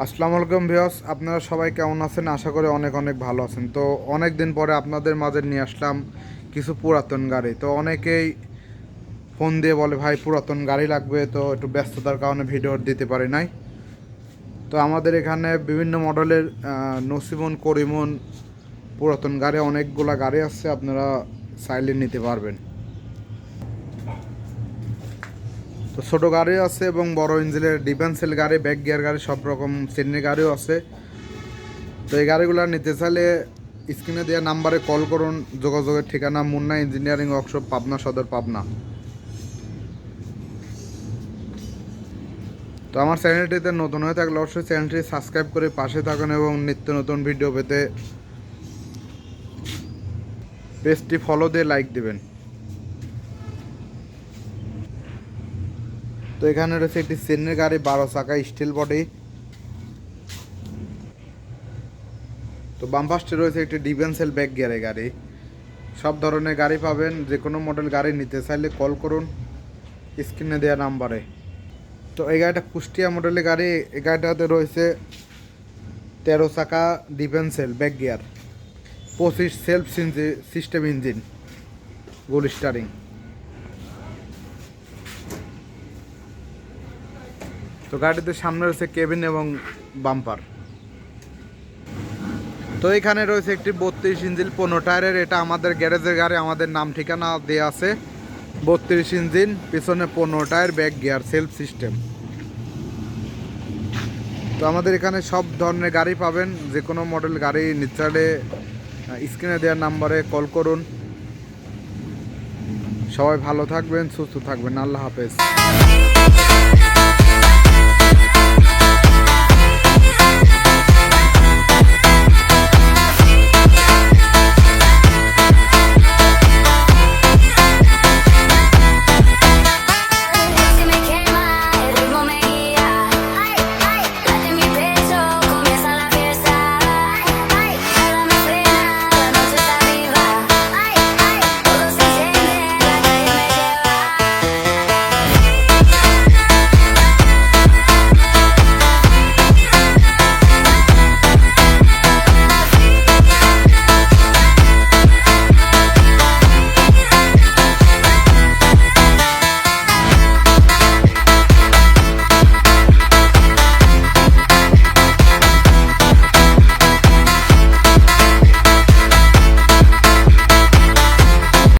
আসসালামু আলাইকুম ভিউয়ার্স, আপনারা সবাই কেমন আছেন? আশা করি অনেক অনেক ভালো আছেন। তো অনেক দিন পরে আপনাদের মাঝে নিয়ে আসলাম কিছু পুরাতন গাড়ি। তো অনেকেই ফোন দিয়ে বলে, ভাই, পুরাতন গাড়ি লাগবে, তো একটু ব্যস্ততার কারণে ভিডিও দিতে পারি নাই। তো আমাদের এখানে বিভিন্ন মডেলের নসিমন করিমন পুরাতন গাড়ি, অনেকগুলা গাড়ি আছে, আপনারা চাইলে নিতে পারবেন। তো ছোটো গাড়ি আছে এবং বড় ইঞ্জিনের ডিফেন্সেল গাড়ি ব্যাক গিয়ার গাড়ি, সব রকম শ্রেণির গাড়িও আছে। তো এই গাড়িগুলো নিতে চাইলে স্ক্রিনে দেওয়া নাম্বারে কল করুন। যোগাযোগের ঠিকানা মুন্না ইঞ্জিনিয়ারিং ওয়ার্কশপ, পাবনা সদর, পাবনা। তো আমার চ্যানেলটিতে নতুন হয়ে থাকলে অবশ্যই চ্যানেলটি সাবস্ক্রাইব করে পাশে থাকুন এবং নিত্য নতুন ভিডিও পেতে পেজটি ফলো দিয়ে লাইক দিবেন। তো এখানে রয়েছে একটি চেন্নের গাড়ি, বারো চাকা স্টিল বডি তো বাম পাশে রয়েছে একটি ডিভেন্সেল ব্যাক গিয়ারের গাড়ি। সব ধরনের গাড়ি পাবেন যে কোনো মডেল গাড়ি নিতে চাইলে কল করুন স্ক্রিনে দেওয়া নাম্বারে তো এই গাড়িটা কুষ্টিয়া মডেলের গাড়ি, এই গাড়িটাতে রয়েছে তেরো চাকা ডিফেন্সেল ব্যাক গিয়ার পঁচিশ সেলফ সিস্টেম ইঞ্জিন গোল স্টারিং তো গাড়িতে সামনে রয়েছে কেবিন এবং বাম্পার। তো এখানে রয়েছে একটি বত্রিশ ইঞ্জিন পনেরো টায়ারের, এটা আমাদের গ্যারেজের গাড়ি, আমাদের নাম ঠিকানা দেওয়া আছে। বত্রিশ ইঞ্জিন পিছনে পনেরো tyre, back gear, self system. তো আমাদের এখানে সব ধরনের গাড়ি পাবেন যে কোনো মডেল গাড়ি নিচারে স্ক্রিনে দেওয়ার নাম্বারে কল করুন। সবাই ভালো থাকবেন, সুস্থ থাকবেন, আল্লাহ হাফেজ।